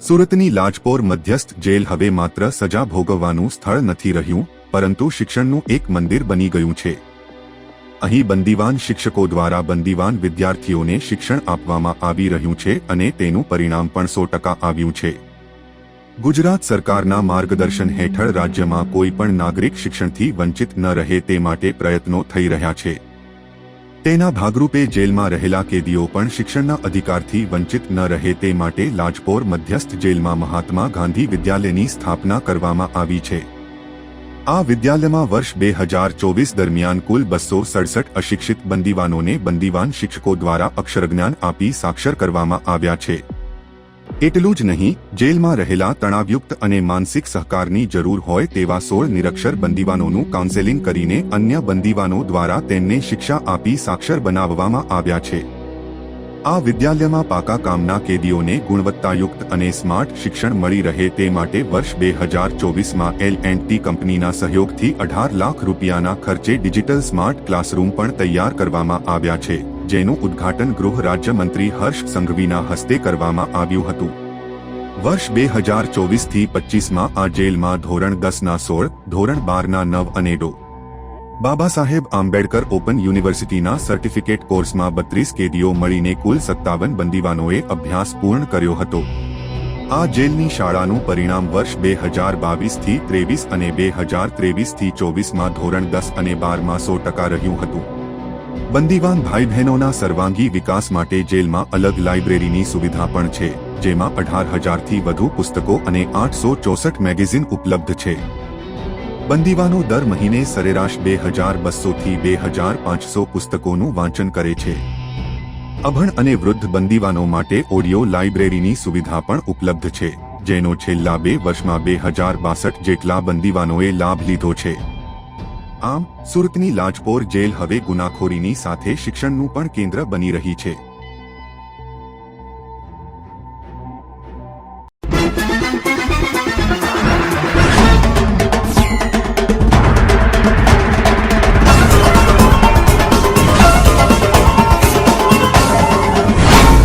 સુરતની લાજપોર મધ્યસ્થ જેલ હવે માત્ર સજા ભોગવવાનું સ્થળ નથી રહ્યું, પરંતુ શિક્ષણનું એક મંદિર બની ગયું છે. અહીં બંદીવાન શિક્ષકો દ્વારા બંદીવાન વિદ્યાર્થીઓને શિક્ષણ આપવામાં આવી રહ્યું છે અને તેનું પરિણામ પણ સો ટકા આવ્યું છે. ગુજરાત સરકારના માર્ગદર્શન હેઠળ રાજ્યમાં કોઈ પણ નાગરિક શિક્ષણથી વંચિત ન રહે તે માટે પ્રયત્નો થઈ રહ્યા છે. તેના ભાગરૂપે જેલમાં રહેલા કેદીઓ પણ શિક્ષણના અધિકારથી વંચિત ન રહે તે માટે લાજપોર મધ્યસ્થ જેલમાં મહાત્મા ગાંધી વિદ્યાલયની સ્થાપના કરવામાં આવી છે. આ વિદ્યાલયમાં વર્ષ બે હજાર ચોવીસ દરમિયાન કુલ બસો સડસઠ અશિક્ષિત બંદીવાનોને બંદીવાન શિક્ષકો દ્વારા અક્ષરજ્ઞાન આપી સાક્ષર કરવામાં આવ્યા છે. એટલું જ નહીં, જેલમાં રહેલા તણાવયુક્ત અને માનસિક સહકારની જરૂર હોય તેવા સોળ નિરક્ષર બંદીવાનોનું કાઉન્સેલિંગ કરીને અન્ય બંદીવાનો દ્વારા તેમને શિક્ષા આપી સાક્ષર બનાવવામાં આવ્યા છે. આ વિદ્યાલયમાં પાકા કામના કેદીઓને ગુણવત્તાયુક્ત અને સ્માર્ટ શિક્ષણ મળી રહે તે માટે વર્ષ બે હજાર ચોવીસમાં એલ એન્ડ ટી કંપનીના સહયોગથી અઢાર લાખ રૂપિયાના ખર્ચે ડિજિટલ સ્માર્ટ ક્લાસરૂમ પણ તૈયાર કરવામાં આવ્યા છે. જેનું ઉદ્ઘાટન ગૃહ રાજ્યમંત્રી હર્ષ સંઘવીના હસ્તે કરવામાં આવ્યું હતું. વર્ષ બે હજાર ચોવીસથી પચીસમાં આ જેલમાં ધોરણ દસના સોળ, ધોરણ બારના નવ અને ડો. બાબા સાહેબ આંબેડકર ઓપન યુનિવર્સિટીના સર્ટિફિકેટ કોર્સમાં બત્રીસ કેદીઓ મળીને કુલ સત્તાવન બંદીવાનોએ અભ્યાસ પૂર્ણ કર્યો હતો. આ જેલની શાળાનું પરિણામ વર્ષ બે હજાર બાવીસથી ત્રેવીસ અને બે હજાર ત્રેવીસથી ચોવીસમાં ધોરણ દસ અને બારમાં સો ટકા રહ્યું હતું. બંદીવાન ભાઈ બહેનોના સર્વાંગી વિકાસ માટે જેલમાં અલગ લાઇબ્રેરીની સુવિધા પણ છે, જેમાં અઢાર હજારથી વધુ પુસ્તકો અને આઠસો ચોસઠ મેગેઝિન ઉપલબ્ધ છે. બંદીવાનો દર મહિને સરેરાશ બે હજાર બસોથી બે હજાર પાંચસો પુસ્તકોનું વાંચન કરે છે. અભણ અને વૃદ્ધ બંદીવાનો માટે ઓડિયો લાઇબ્રેરીની સુવિધા પણ ઉપલબ્ધ છે, જેનો છેલ્લા બે વર્ષમાં બે હજાર બાસઠ જેટલા બંદીવાનોએ લાભ લીધો છે. આમ સુરતની લાજપોર જેલ હવે ગુનાખોરીની સાથે શિક્ષણનું પણ કેન્દ્ર બની રહી છે.